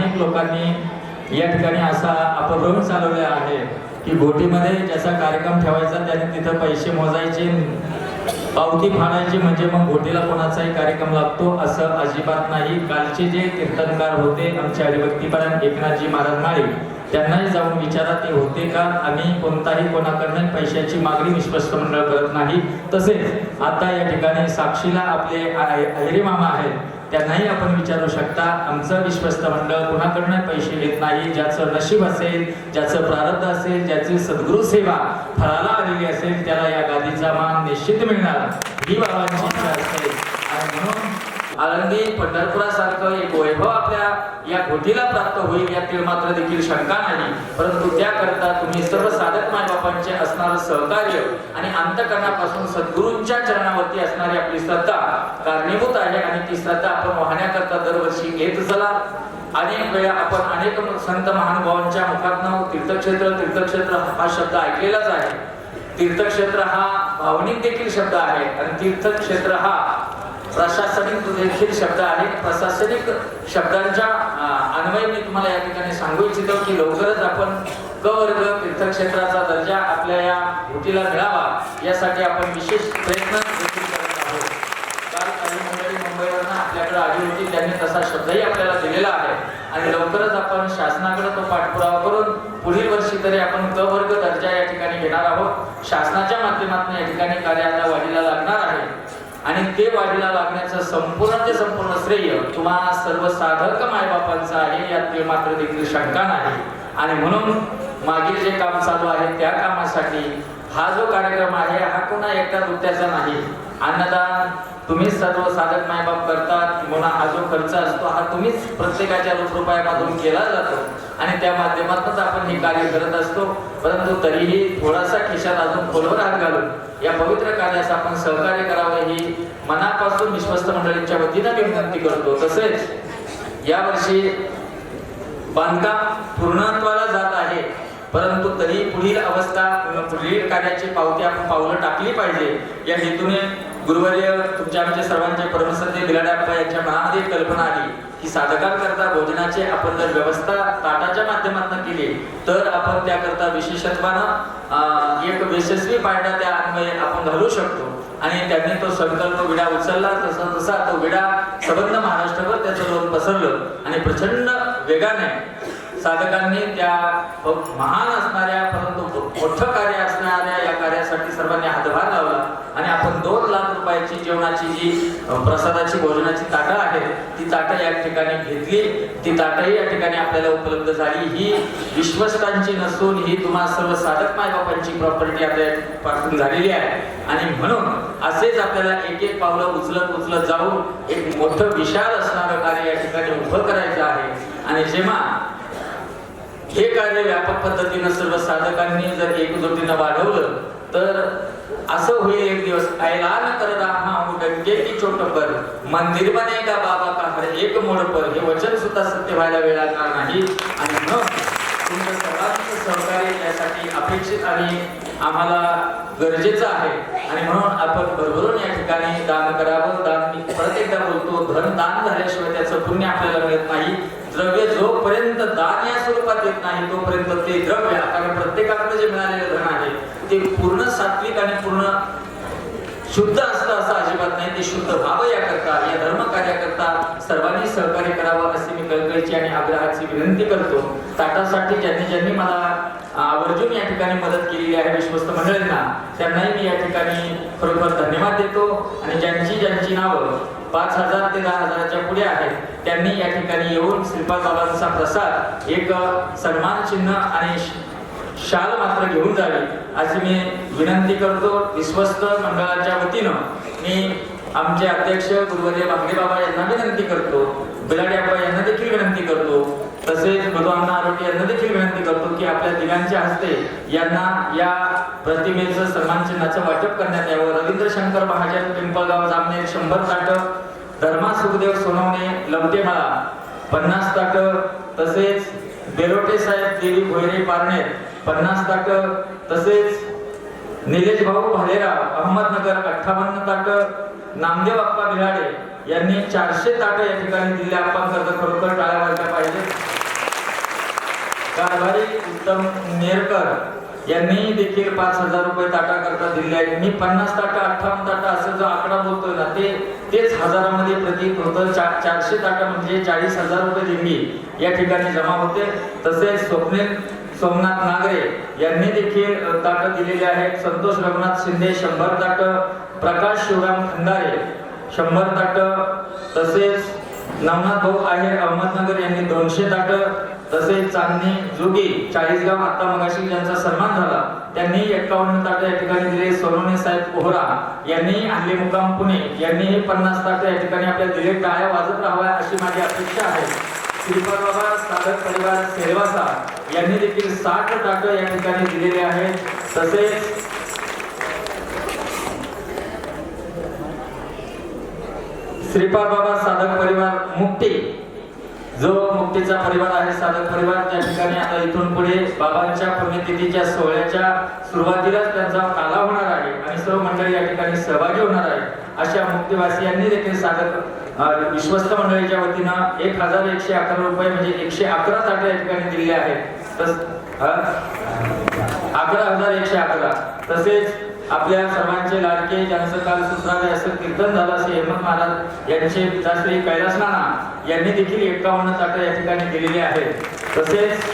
अनेक लोकांनी या ठिकाणी असा अपभ्रम चालवला आहे की घोटीमध्ये ज्याचा कार्यक्रम ठेवायचा त्याने तिथं पैसे मोजायचे पावती फाडायची म्हणजे मग घोटीला कोणाचाही कार्यक्रम लागतो असं अजिबात नाही. कालचे जे कीर्तनकार होते आमचे हरिभक्तीपरायण एकनाथजी महाराज माळी त्यांनाही जाऊन विचारा ते होते का? आम्ही कोणताही कोणाकडनं पैशाची मागणी विश्वस्त मंडळ करत नाही. तसेच आता या ठिकाणी साक्षीला आपले अहिरे मामा आहेत त्यांनाही आपण विचारू शकता आमचं विश्वस्त मंडळ कुणाकडनं पैसे घेत नाही ज्याचं नशीब असेल ज्याचं प्रारब्ध असेल ज्याची सद्गुरू सेवा फळाला आलेली असेल त्याला या गादीचा मान निश्चित मिळणार. ही बाबांची इच्छा असते. आणि म्हणून आळंदी पंढरपुरासारखं एक वैभव आपल्या या गोटीला प्राप्त होईल यातील मात्र देखील शंका नाही. परंतु त्याकरता तुम्ही सर्व साधक मायबापांचे असणारं सहकार्य आणि अंतकरणापासून सद्गुरूंच्या चरणावरती असणारी आपली श्रद्धा कारणीभूत आहे आणि ती श्रद्धा आपण वाहण्याकरता दरवर्षी घेत चला. अनेक वेळा आपण अनेक संत महानुभावांच्या मुखातनं तीर्थक्षेत्र तीर्थक्षेत्र हा शब्द ऐकलेलाच आहे. तीर्थक्षेत्र हा भावनिक देखील शब्द आहे आणि तीर्थक्षेत्र हा प्रशासनिक देखील शब्द आहेत. प्रशासनिक शब्दांच्या अन्वय मी तुम्हाला या ठिकाणी सांगू इच्छितो की लवकरच आपण क वर्ग तीर्थक्षेत्राचा दर्जा आपल्या या भूतीला मिळावा यासाठी आपण विशेष प्रयत्न देखील करत आहोत. काल काही मंडळी मुंबईवरनं आपल्याकडे आली होती त्यांनी तसा शब्दही आपल्याला दिलेला आहे. आणि लवकरच आपण शासनाकडे तो पाठपुरावा करून पुढील वर्षी तरी आपण क वर्ग दर्जा या ठिकाणी घेणार आहोत. शासनाच्या माध्यमातून या ठिकाणी कार्य आता वाढीला लागणार आहे. आणि ते वाढीला लागण्याचं संपूर्ण ते संपूर्ण श्रेय तुम्हा सर्व साधक मायबापांचं आहे यात ते मात्र देखील शंका नाही. आणि म्हणून मागील जे काम चालू आहे त्या कामासाठी हा जो कार्यक्रम आहे हा कोणा एकटा नृत्याचा नाही. अन्नदान तुम्हीच सर्व साधक मायबाप करतात म्हणून हा जो खर्च असतो हा तुम्हीच प्रत्येकाच्या रोख रुपयामधून केला जातो. आणि त्या माध्यमातूनच आपण हे कार्य करत असतो. परंतु तरीही थोडासा खिशात अजून खोलवर हात घालून या पवित्र कार्यास आपण सहकार्य करावं ही मनापासून विश्वस्त मंडळींच्या वतीनं मी विनंती करतो. तसेच यावर्षी बांधकाम पूर्णत्वाला जात आहे. परंतु तरी पुढील अवस्था पुढील कार्याची पावती आपण पावलं टाकली पाहिजे. या हेतूने गुरुवर्य तुमच्या आमच्या सर्वांचे परमसत्य बिलाडाप्पा यांच्या मनामध्ये कल्पना आली. की साधकांकरता भोजनाची आपण जर व्यवस्था ताटाच्या माध्यमातून केली तर आपण त्याकरता विशेषत्वानं एक यशस्वी पायडा त्या अन्वये आपण घालू शकतो. आणि त्यांनी तो संकल्प विडा उचलला तसा तसा तो विडा सबंध महाराष्ट्रभर त्याचं लोक पसरलं. आणि प्रचंड वेगाने साधकांनी त्या महान असणाऱ्या परंतु मोठं कार्य असणाऱ्या या कार्यासाठी सर्वांनी हातभार लावला. आणि आपण दोन लाख रुपयाची जेवणाची जी प्रसादाची भोजनाची ताटं आहेत ती ताटं या ठिकाणी घेतली. ती ताटंही या ठिकाणी आपल्याला उपलब्ध झाली. ही विश्वस्तांची नसून ही तुम्हा सर्व साधक मायबापांची प्रॉपर्टी आपल्या पासून झालेली आहे. आणि म्हणून असेच आपल्याला एक एक पावलं उचलत उचलत जाऊन एक मोठं विशाल असणारं कार्य या ठिकाणी उभं करायचं आहे. आणि जेव्हा हे कार्य व्यापक पद्धतीनं सर्व साधकांनी जर एकजुटीनं वाढवलं तर असं होईल एक दिवस. ऐलान कर राहा गंगे की छोट पर. मंदिर बनेगा बाबा का हर एक मोड पर. हे वचन सुद्धा सत्य व्हायला वेळ लागणार नाही. आणि मग तुमचं सर्वांचं सहकार्य यासाठी अपेक्षित आणि आम्हाला गरजेचं आहे. आणि म्हणून आपण भरभरून या ठिकाणी दान करावं. दान मी परत एकदा बोलतो. धन दान झाल्याशिवाय त्याचं पुण्य आपल्याला मिळत नाही. द्रव्य जोपर्यंत दान या स्वरूपात येत नाही तोपर्यंत ते द्रव्य कारण प्रत्येकाकडे जे मिळालेलं धन आहे ते पूर्ण सात्विक आणि पूर्ण शुद्ध असतं असं अजिबात नाही. ते शुद्ध व्हावं याकरता या धर्म कार्याकरता सर्वांनी सहकार्य करावं असे मी कळकळीची आणि आग्रहाची विनंती करतो. ताटासाठी ज्यांनी ज्यांनी मला आवर्जून या ठिकाणी मदत केलेली आहे विश्वस्त मंडळींना त्यांनाही मी या ठिकाणी खरोखर धन्यवाद देतो. आणि ज्यांची ज्यांची नावं पाच हजार ते दहा हजाराच्या पुढे आहेत. त्यांनी या ठिकाणी येऊन श्रीपाद बाबांचा प्रसाद एक सन्मान चिन्ह आणि शाल मात्र घेऊन जावी. अशी मी विनंती करतो विश्वस्त मंडळाच्या वतीनं. मी आमचे अध्यक्ष गुरुवर्य भांगे बाबा यांना विनंती करतो. बिलाड्याप्पा यांना देखील विनंती करतो. तसेच भगवान आरोग्य यांना देखील विनंती करतो की आपल्या तिघांच्या हस्ते यांना या प्रतिमेचं सन्मान चिन्हाचं वाटप करण्यात यावं. रवींद्र शंकर महाजन पिंपळगाव जामनेर शंभर ताटं धर्मा सुखदेव सोनवणे लमटेमाळा पन्नास ताटं तसेच बेरोटे साहेब देवी भोयरे पारणे पन्नास ताटं तसेच निलेश भाऊ भालेराव अहमदनगर अठ्ठावन्न ताट नामदेव अप्पा बिहाडे यांनी चारशे ताटं या ठिकाणी दिले. आपण कर्ज खरोखर टाळ्या वाजल्या पाहिजे कारभारी उत्तम नेरकर यांनी देखील पाच हजार रुपये ताटा करता दिले आहेत. मी पन्नास ताटा अठ्ठावन्न ताटा असं जो आकडा बोलतोय ना ते तेच हजारामध्ये प्रति होतं चार चारशे ताटा म्हणजे चाळीस हजार रुपये देणगी या ठिकाणी जमा होते. तसेच स्वप्नील सोमनाथ नागरे यांनी देखील ताट दिलेली आहेत संतोष रघुनाथ शिंदे शंभर ताट. प्रकाश शिवराम खंदारे शंभर ताट. तसेच नवनाथ भाऊ आहेर अहमदनगर यांनी दोनशे ताट. तसेच चांदणी जोगी चाळीसगाव आता मगाशी ज्यांचा सन्मान झाला त्यांनी एक्कावन्न ताट या ठिकाणी दिले. सोनोने साहेब पोहरा यांनी आणले. मुकाम पुणे यांनी हे पन्नास ताट या ठिकाणी आपल्या दिले. टाळ्या वाजत राहाव्या अशी माझी अपेक्षा आहे. श्रीपाद बाबा साधक परिवार सेलवासा यांनी देखील साठ ताटं या ठिकाणी दिलेले आहेत. तसेच श्रीपाद बाबा साधक परिवार मुक्ती जो मुक्तीचा परिवार आहे साधक परिवार त्या ठिकाणी आता इथून पुढे बाबांच्या पुण्यतिथीच्या सोहळ्याच्या सुरुवातीलाच त्यांचा काला होणार आहे आणि सर्व मंडळी या ठिकाणी सहभागी होणार आहे अशा मुक्तीवासियांनी देखील साधक विश्वस्त मंडळीच्या वतीनं एक हजार एकशे अकरा रुपये म्हणजे एकशे अकरा ताटे या ठिकाणी दिलेले आहेत. तस अकरा हजार एकशे अकरा. तसेच आपल्या सर्वांचे लाडके ज्यांचं काल सुत्रालय असं कीर्तन झालं असे हेमंत महाराज यांचे पिताश्री कैलास नाना यांनी देखील एकावन्न ताटं या ठिकाणी दिलेले आहेत. तसेच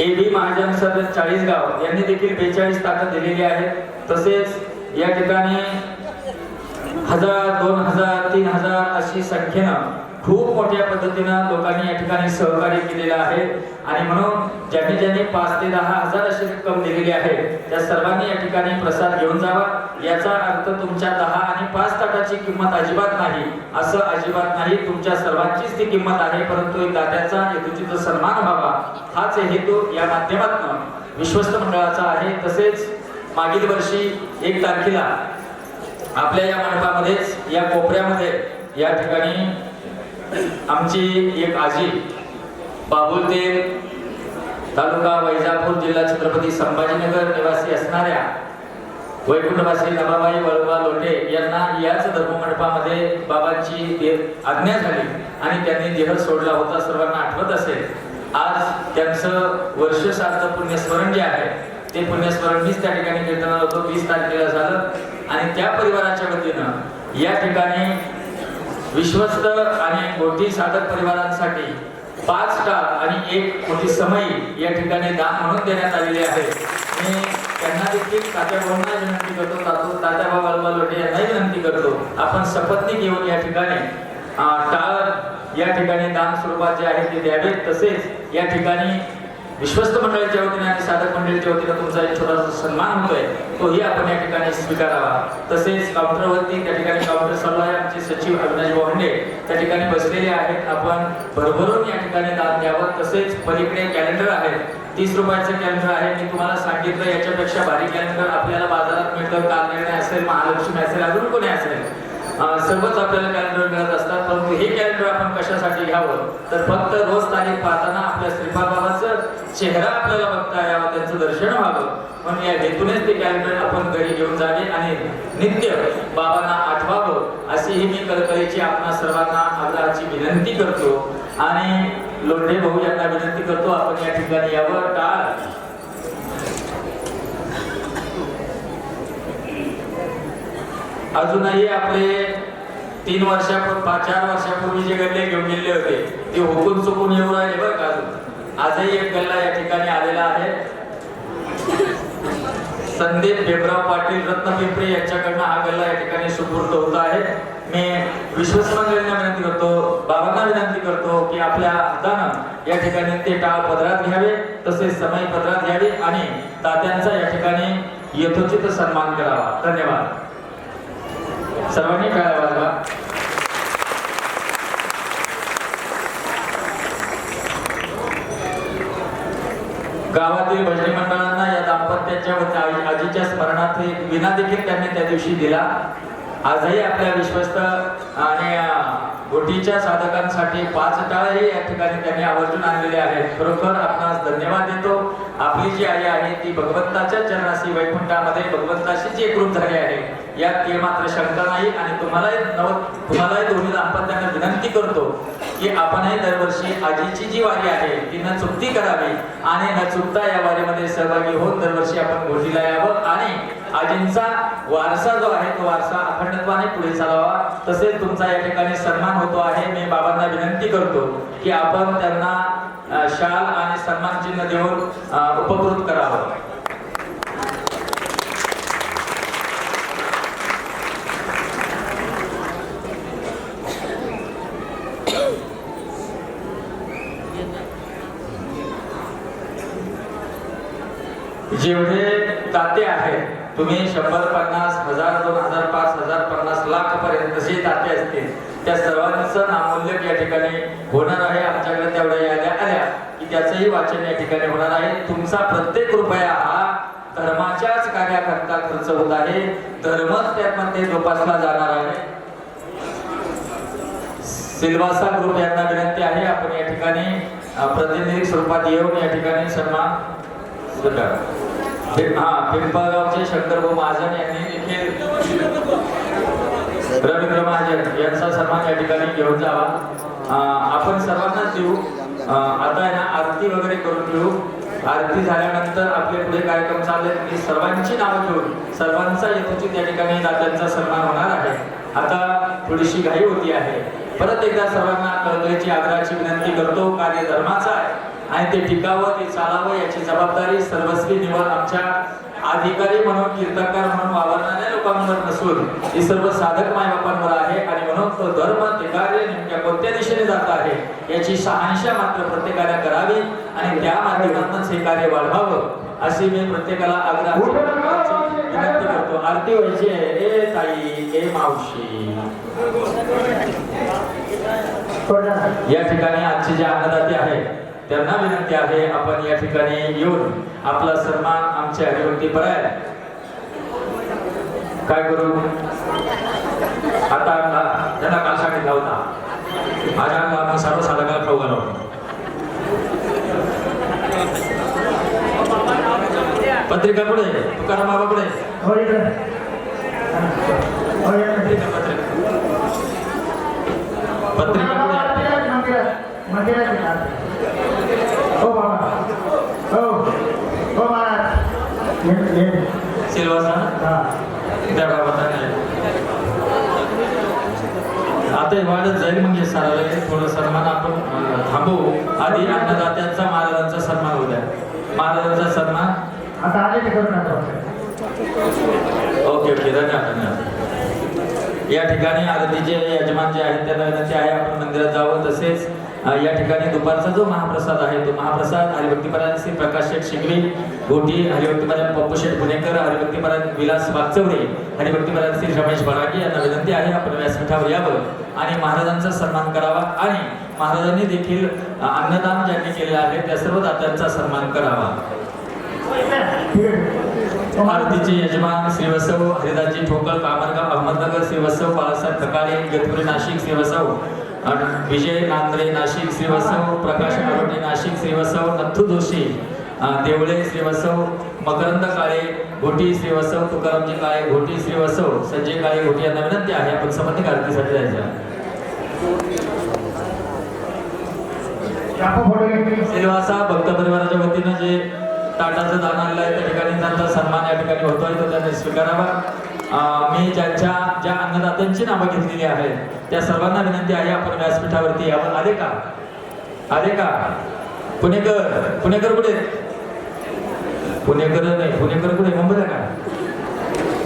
A B Mahajan sir Chalisgaon यांनी देखील बेचाळीस ताकद दिलेली आहेत तसेच या ठिकाणी हजार दोन हजार तीन हजार अशी संख्येनं खूप मोठ्या पद्धतीनं लोकांनी या ठिकाणी सहकार्य केलेलं आहे. आणि म्हणून ज्यांनी ज्यांनी पाच ते दहा हजार अशी रक्कम दिलेली आहे त्या सर्वांनी या ठिकाणी प्रसाद घेऊन जावा. याचा अर्थ तुमच्या दहा आणि पाच ताटाची किंमत अजिबात नाही असं अजिबात नाही. तुमच्या सर्वांचीच ती किंमत आहे परंतु एक दात्याचा हेतूची सन्मान व्हावा. हाच हेतू या माध्यमातून विश्वस्त मंडळाचा आहे. तसेच मागील वर्षी एक तारखेला आपल्या या मंडपामध्येच या कोपऱ्यामध्ये या ठिकाणी आमची एक आजी बाबुलतेर तालुका वैजापूर जिल्हा छत्रपती संभाजीनगर निवासी असणाऱ्या वैकुंठवासी नबाबाई वळवा लोटे यांना याच धर्ममंडपामध्ये बाबांची आज्ञा झाली आणि त्यांनी देह सोडला होता सर्वांना आठवत असेल. आज त्यांचं वर्ष श्राद्ध पुण्यस्मरण जे आहे ते पुण्यस्मरण मीच त्या ठिकाणी कीर्तनाला होतो वीस तारखेला झालं. आणि त्या परिवाराच्या वतीनं या ठिकाणी विश्वस्त आणि मोठी साधक परिवारांसाठी पाच स्टार आणि एक मोठी समय या ठिकाणी दान म्हणून देण्यात आलेली आहे. मी त्यांना देखील तात्या भाऊंना विनंती करतो तातो तात्या भाऊ लोटे यांनाही विनंती करतो आपण सपत्नी घेऊन या ठिकाणी टाळ या ठिकाणी दान स्वरूपात जे आहे ते द्यावेत. तसेच या ठिकाणी विश्वस्त मंडळीच्या वतीने आणि साधक मंडळीच्या वतीने तुमचा एक छोटासा सन्मान होतोय तोही आपण या ठिकाणी स्वीकारावा. तसेच काउंटरवरती त्या ठिकाणी काउंटर चालू आहे. आमचे सचिव अविनाश बोहंडे त्या ठिकाणी बसलेले आहेत. आपण भरभरून या ठिकाणी दाद द्यावं. तसेच पलीकडे कॅलेंडर आहे. तीस रुपयाचं कॅलेंडर आहे. मी तुम्हाला सांगितलं याच्यापेक्षा भारी कॅलेंडर आपल्याला बाजारात मिळतं. कालनिर्णय असेल महालक्ष्मी असेल अजून कोणी असेल. सर्वच आपल्याला कॅलेंडर मिळत असतात. परंतु हे कॅलेंडर आपण कशासाठी घ्यावं? तर फक्त रोज तारीख पाहताना आपल्या श्रीपाद बाबाचं चेहरा आपल्याला बघता यावा त्यांचं दर्शन व्हावं. म्हणून या हेतूनेच ते कॅलेंडर आपण घरी घेऊन जावे आणि नित्य बाबांना आठवावं. अशी ही मी कलकलीची आपणा सर्वांना आग्रहाची विनंती करतो. आणि लोंढे भाऊ यांना विनंती करतो आपण या ठिकाणी यावं. टाळ. अजूनही आपले तीन वर्षापूर्वी पाच चार वर्षापूर्वी जे गल्ले घेऊन गेले होते ते हुकून चुकून येऊ राहिले बरं का अजून? आजही एक गल्ला या ठिकाणी आलेला आहे. संदीप बेबराव पाटील रत्नपिंपरी यांच्याकडनं हा गल्ला या ठिकाणी सुपूर्द होत आहे. मी विश्वस्त मंडळींना विनंती करतो बाबांना विनंती करतो की आपल्या हातानं या ठिकाणी ते टाळ पदरात घ्यावे तसेच समय पदरात घ्यावे आणि तात्यांचा या ठिकाणी यथोचित सन्मान करावा. धन्यवाद. सर्वांनी टाळ्या गावातील भजनी मंडळांना या दाम्पत्याच्या आजीच्या स्मरणार्थ एक विना देखील त्यांनी त्या दिवशी दिला. आजही आपल्या विश्वस्त आणि गोटीच्या साधकांसाठी पाच टाळही या ठिकाणी त्यांनी आवर्जून आणलेले आहेत. खरोखर आपणास धन्यवाद देतो. आपली जी आई आहे ती भगवंताच्या चरणाशी वैकुंठामध्ये भगवंताशी जी एकरूप झाली आहे यात ते मात्र शंका नाही आणि तुम्हालाही नव तुम्हालाही दोन्ही दाम्पत्यांना विनंती करतो. की आपणही दरवर्षी आजीची जी वारी आहे ती न चुकती करावी आणि न चुकता या वारीमध्ये सहभागी होऊन दरवर्षी आपण गोष्टीला यावं आणि आजींचा वारसा जो आहे तो वारसा अखंडत्वाने पुढे चालावा. तसेच तुमचा या ठिकाणी सन्मान होतो आहे. मी बाबांना विनंती करतो की आपण त्यांना शाल आणि सन्मान चिन्ह देऊन उपकृत करावं. जेवढे ताते आहेत तुम्ही शंभर पन्नास हजार दोन हजार पाच हजार पन्नास लाख पर्यंत जे ताते असतील त्या सर्वांचं नामोल्लेख या ठिकाणी होणार आहे. आमच्याकडे तेवढ्या याद्या आल्या की त्याचंही वाचन या ठिकाणी होणार आहे. तुमचा प्रत्येक रुपया हा धर्माच्याच कार्याकरता खर्च होत आहे. धर्मच त्यामध्ये जोपासला जाणार आहे. सिल्वासा ग्रुप यांना विनंती आहे. आपण या ठिकाणी प्रतिनिधी स्वरूपात येऊन या ठिकाणी सन्मान हा पिंपळगावचे शंकरभाऊ महाजन यांनी देखील रवींद्र महाजन यांचा सन्मान या ठिकाणी घेऊन जावा. आपण सर्वांना देऊ. आता आहे ना आरती वगैरे करून घेऊ. आरती झाल्यानंतर आपले पुढे कार्यक्रम चालले. मी सर्वांची नावं घेऊन सर्वांचा यथोचित या ठिकाणी दात्यांचा सन्मान होणार आहे. आता थोडीशी घाई होती आहे. परत एकदा सर्वांना कळकळीची आग्रहाची विनंती करतो. कार्य धर्माचा आहे. आणि ते टिकावं ते चालावं याची जबाबदारी सर्वस्वी निवड आमच्या अधिकारी म्हणून कीर्तनकार म्हणून वावरणाऱ्या लोकांवर नसून ही सर्व साधक मायबापांवर आहे. आणि म्हणून तो धर्म ते कार्य नेमक्या कोणत्या दिशेने जात आहे याची शहानिशा मात्र प्रत्येकाला करावी आणि त्या माध्यमातूनच हे कार्य वाढवावं अशी मी प्रत्येकाला आग्रह विनंती करतो. आरती व्हायची आहे. ए ताई ए मावशी. या ठिकाणी आजचे जे अन्नदाते आहेत त्यांना विनंती आहे आपण या ठिकाणी येऊन आपला सन्मान आमच्या हरिभक्ती पराय काय करू? आता त्यांना काल सांगितला होता आणला आपण सर्व साधकाला खाऊ घालवतो पत्रिका पुढे तुकाराम बाबा पुढे पत्रिका पत्रिका. पत्रिका पुढे सिल्वासा त्या बाबा आता वाढत जाईल म्हणजे सरावे थोडं सन्मान आपण थांबवू आधी अन्नदात्यांचा महाराजांचा सन्मान होऊ द्या. महाराजांचा सन्मान. ओके ओके धन्यवाद धन्यवाद. या ठिकाणी आरतीचे यजमान जे आहेत त्यांना विनंती आहे आपण मंदिरात जावं तसेच या ठिकाणी दुपारचा जो महाप्रसाद आहे तो महाप्रसाद हरिभक्तीपरायण श्री प्रकाश शेठ शिंगवी गोटी हरिभक्तीपरायण पप्पू शेठ पुणेकर हरिभक्तीपरायण विलास वागचौरे हरिभक्तीपरायण श्री रमेश बळागी यांना विनंती आहे आपण व्यासपीठावर यावं आणि महाराजांचा सन्मान करावा आणि महाराजांनी देखील अन्नदान ज्यांनी केलेलं आहे त्या सर्व दात्यांचा सन्मान करावा. आरतीचे यजमान श्रीवसव हरिदासजी ठोकळ कामरगाव अहमदनगर श्रीवसव बाळासाहेब ककाळे गतपुरी नाशिक श्रीवसव विजय नांद्रे नाशिक श्रीवसव प्रकाश आरोटे नाशिक श्रीवसव नथू जोशी देवळे श्रीवसव मकरंद काळे घोटी श्रीवसव तुकारामजी काळे घोटी श्रीवसव संजय काळे घोटी यांना विनंती आहे आपण समर्थिक आरतीसाठी जायचं श्रीवासा भक्त परिवाराच्या वतीनं जे ताटाचं दान आणलं आहे त्या ठिकाणी त्यांचा सन्मान या ठिकाणी होतोय तो त्यांनी स्वीकारावा. मी ज्यांच्या ज्या नावं घेतलेली आहेत. त्या सर्वांना विनंती आहे आपण व्यासपीठावरती यावं. आले का आले का पुणेकर? पुणेकर कुठे? पुणेकर नाही पुणेकर कुठे? मुंबईला का?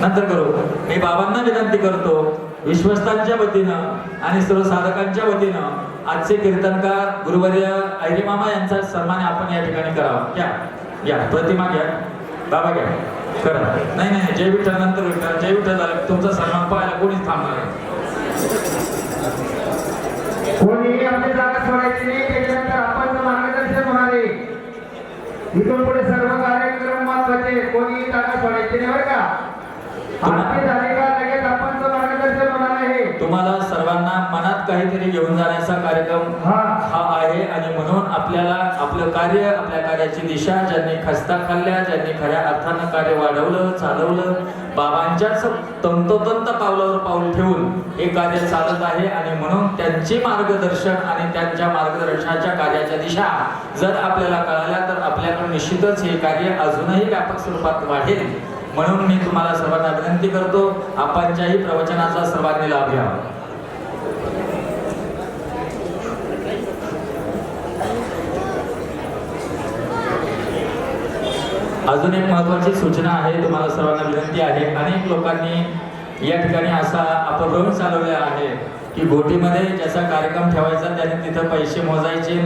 नंतर करू. मी बाबांना विनंती करतो विश्वस्तांच्या वतीनं आणि सर्व साधकांच्या वतीनं आजचे कीर्तनकार गुरुवर्य ऐरी मामा यांचा सन्मान आपण या ठिकाणी करावा. घ्या घ्या प्रतिमा घ्या. बाबा घ्या. करा. नाही नाही जय विठ्ठल नंतर विठ्ठल जय विठ्ठल झालं तुमचा सन्मान पाहायला कोणीच थांबणार नाही. कोणी आपली जागा सोडायची नाही त्याच्यानंतर आपण मार्गदर्शन होणार आहे इथून पुढे सर्व कार्यक्रम महत्त्वाचे कोणी जागा सोडायची नाही बरं का? आरती झाली का? लगेच आपण मार्गदर्शन तुम्हाला सर्वांना मनात काहीतरी घेऊन जाण्याचा कार्यक्रम हा आहे आणि म्हणून आपल्याला आपलं कार्य कार्याची दिशा ज्यांनी खस्ता खाल्ल्या ज्यांनी खऱ्या अर्थानं कार्य वाढवलं चालवलं बाबांच्याच तंतोतंत पावलावर पाऊल ठेवून हे कार्य चालत आहे आणि म्हणून त्यांचे मार्गदर्शन आणि त्यांच्या मार्गदर्शनाच्या कार्याच्या दिशा जर आपल्याला कळाल्या तर आपल्याकडे निश्चितच हे कार्य अजूनही व्यापक स्वरूपात वाढेल. म्हणून मी तुम्हाला सर्वांना विनंती करतो आपणच्याही प्रवचनाचा सर्वांनी लाभ घ्यावा. अजून एक महत्वाची सूचना आहे तुम्हाला सर्वांना विनंती आहे. अनेक लोकांनी या ठिकाणी असा अपभ्रम चालवलेला आहे की गोटीमध्ये ज्याचा कार्यक्रम ठेवायचा त्याने तिथं पैसे मोजायचे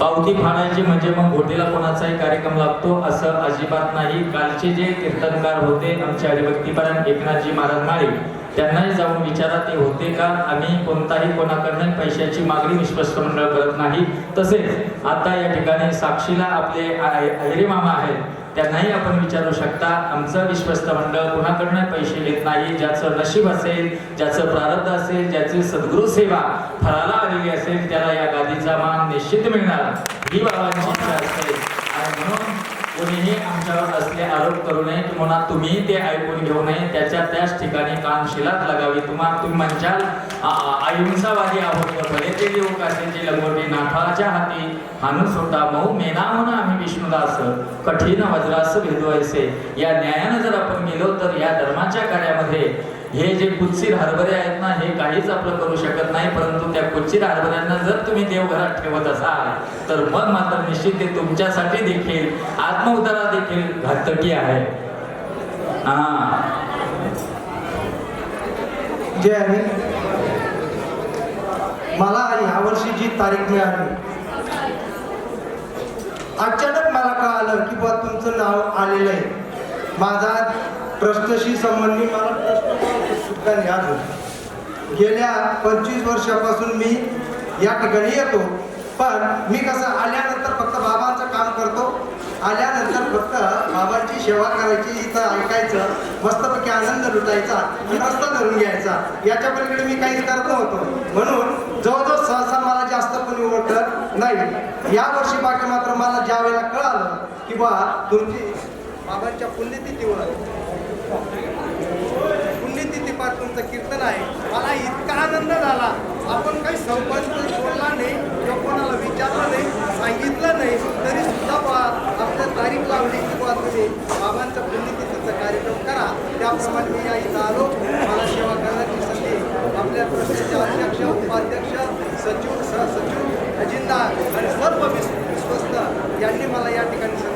पावती फाडायची म्हणजे मग घोटीला कोणाचाही कार्यक्रम लागतो असं अजिबात नाही. कालचे जे कीर्तनकार होते आमचे हरिभक्तीपरायण एकनाथजी महाराज माळी त्यांनाही जाऊन विचारा ते होते का? आम्ही कोणताही कोणाकडनं पैशाची मागणी विश्वस्त मंडळ करत नाही. तसेच आता या ठिकाणी साक्षीला आपले अहिरे मामा आहेत. त्यांनाही आपण विचारू शकता आमचं विश्वस्त मंडळ कुणाकडनं पैसे घेत नाही ज्याचं नशीब असेल ज्याचं प्रारब्ध असेल ज्याची सद्गुरू सेवा फळाला आलेली असेल त्याला या गादीचा मान निश्चित मिळणार. ही बाबांची इच्छा असते. आणि म्हणून कुणीही आमच्यावर असले आरोप करू नये तुम्हाला तुम्ही ते ऐकून घेऊ नये. त्याच्या त्याच ठिकाणी कान शिलात लगावी. तुम्हाला तुम्ही म्हणजाल अहिंसावादी आहोत तर भले ते देऊ कासेची लंगोटी नाथाच्या हाती हानूस सोडा मऊ मेना म्हणून आम्ही विष्णुदास कठीण वज्रास भेदवायचे या न्यायानं जर आपण गेलो तर या धर्माच्या कार्यामध्ये हे जे कुत्सीर हरभरे आहेत ना हे काहीच आपलं करू शकत नाही परंतु त्या कुत्सीर हरभऱ्यांना जर तुम्ही देवघरात ठेवत असाल तर मग मात्र निश्चित ते तुमच्यासाठी देखील आत्मउदारा देखील घातकी आहे. हा. जे आहे मला यावर्षी जी तारीख मिळाली अचानक मला कळालं की बा तुमचं नाव आलेलं आहे. माझा ट्रस्टशी संबंधित मला ट्रस्ट ठिकाणी आलो. गेल्या पंचवीस वर्षापासून मी या ठिकाणी येतो. पण मी कसं आल्यानंतर फक्त बाबांचं काम करतो. आल्यानंतर फक्त बाबांची सेवा करायची इथं ऐकायचं मस्तपैकी आनंद लुटायचा मस्त रस्ता धरून घ्यायचा. याच्या पलीकडे मी काहीच करत नव्हतो. म्हणून जवळजवळ सहसा मला जास्त कोणी ओळखत नाही. या वर्षी बाकी मात्र मला ज्या वेळेला कळालं की बा तुमची बाबांच्या पुण्यतिथीवर तुमचं कीर्तन आहे. मला इतका आनंद झाला. आपण काही संपर्क बोलला नाही किंवा कोणाला विचारलं नाही सांगितलं नाही तरी सुद्धा बा आपल्या तारीख लावली. की तुम्ही बाबांच्या पुण्यतिथीचा कार्यक्रम करा. त्याप्रमाणे मी या इथं आलो. मला सेवा करण्याची संधी आपल्या ट्रस्टचे अध्यक्ष उपाध्यक्ष सचिव सहसचिव अजिंदा आणि सर्व ठिकाणी